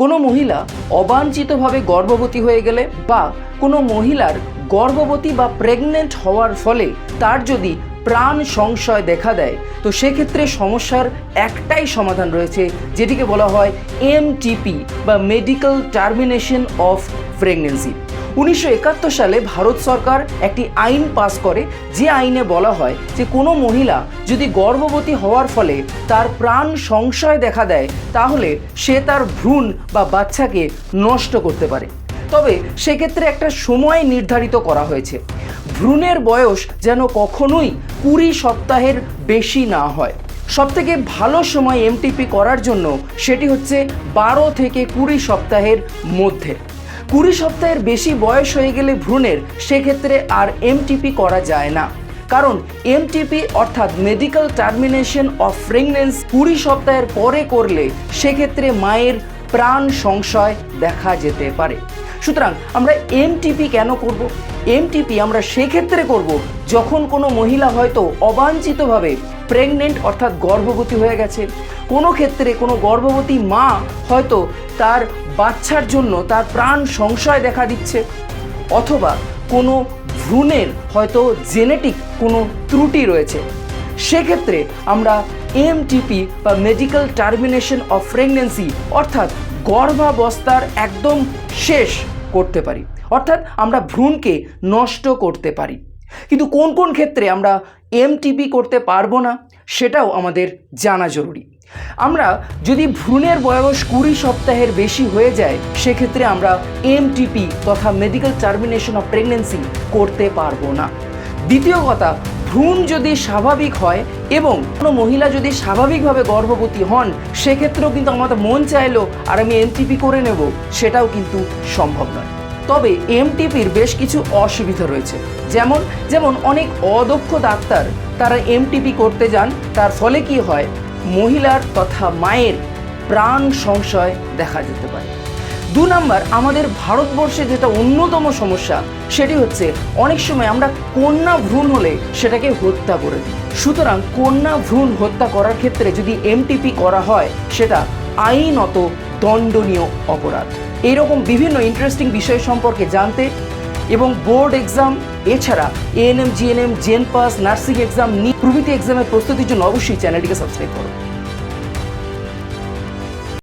কোনো মহিলা অবাঞ্ছিতভাবে গর্ভবতী হয়ে গেলে বা কোনো মহিলার গর্ভবতী বা প্রেগনেন্ট হওয়ার ফলে তার যদি প্রাণ সংশয় দেখা দেয়, তো সেক্ষেত্রে সমস্যার একটাই সমাধান রয়েছে, যেটিকে বলা হয় এমটিপি বা মেডিকেল টার্মিনেশন অফ প্রেগনেন্সি উনিশশো একাত্তর সালে ভারত সরকার একটি আইন পাস করে, যে আইনে বলা হয় যে কোনো মহিলা যদি গর্ভবতী হওয়ার ফলে তার প্রাণ সংশয় দেখা দেয়, তাহলে সে তার ভ্রূণ বা বাচ্চাকে নষ্ট করতে পারে। তবে সেক্ষেত্রে একটা সময় নির্ধারিত করা হয়েছে। ভ্রূণের বয়স যেন কখনোই কুড়ি সপ্তাহের বেশি না হয়। সবথেকে ভালো সময় এমটিপি করার জন্য সেটি হচ্ছে বারো থেকে কুড়ি সপ্তাহের মধ্যে। কুড়ি সপ্তাহের বেশি বয়স হয়ে গেলে ভ্রূণের, সেক্ষেত্রে আর এমটিপি করা যায় না। কারণ এমটিপি অর্থাৎ মেডিকেল টার্মিনেশন অফ প্রেগনেন্স কুড়ি সপ্তাহের পরে করলে, সেক্ষেত্রে মায়ের প্রাণ সংশয় দেখা যেতে পারে। সুতরাং আমরা এমটিপি কেন করব? এমটিপি আমরা সেক্ষেত্রে করব যখন কোনো মহিলা হয়তো অবাঞ্ছিতভাবে প্রেগনেন্ট অর্থাৎ গর্ভবতী হয়ে গেছে। কোনো ক্ষেত্রে কোনো গর্ভবতী মা হয়তো তার বাচ্চার জন্য তার প্রাণ সংশয় দেখা দিচ্ছে, অথবা কোনো ভ্রূণের হয়তো জেনেটিক কোনো ত্রুটি রয়েছে। সেক্ষেত্রে আমরা এমটিপি বা মেডিকেল টার্মিনেশন অফ প্রেগনেন্সি অর্থাৎ গর্ভাবস্থার একদম শেষ করতে পারি। অর্থাৎ আমরা ভ্রূণকে নষ্ট করতে পারি। কিন্তু কোন কোন ক্ষেত্রে আমরা এমটিপি করতে পারব না, সেটাও আমাদের জানা জরুরি। আমরা যদি ভ্রূণের বয়স কুড়ি সপ্তাহের বেশি হয়ে যায়, সেক্ষেত্রে আমরা এমটিপি তথা মেডিকেল টার্মিনেশন অফ প্রেগনেন্সি করতে পারব না। দ্বিতীয় কথা, ভ্রূণ যদি স্বাভাবিক হয় এবং কোনো মহিলা যদি স্বাভাবিকভাবে গর্ভবতী হন, সেক্ষেত্রেও কিন্তু আমাদের মন চাইলো আর আমি এমটিপি করে নেব, সেটাও কিন্তু সম্ভব নয়। তবে এমটিপির বেশ কিছু অসুবিধা রয়েছে। যেমন যেমন অনেক অদক্ষ ডাক্তার তারা এমটিপি করতে যান, তার ফলে কি হয় মহিলার তথা মায়ের প্রাণ সংশয় দেখা যেতে পারে। দু নাম্বার, আমাদের ভারতবর্ষে যেটা অন্যতম সমস্যা, সেটি হচ্ছে অনেক সময় আমরা কন্যা ভ্রূণ হলে সেটাকে হত্যা করে দিই। সুতরাং কন্যা ভ্রূণ হত্যা করার ক্ষেত্রে যদি এমটিপি করা হয়, সেটা আইনত দণ্ডনীয় অপরাধ। এরকম বিভিন্ন ইন্টারেস্টিং বিষয় সম্পর্কে জানতে এবং বোর্ড এক্সাম, এছাড়া এএনএম জিএনএম জেন পাস নার্সিং এক্সাম নি প্রভৃতি এক্সামের প্রস্তুতির জন্য অবশ্যই চ্যানেলটিকে সাবস্ক্রাইব করো।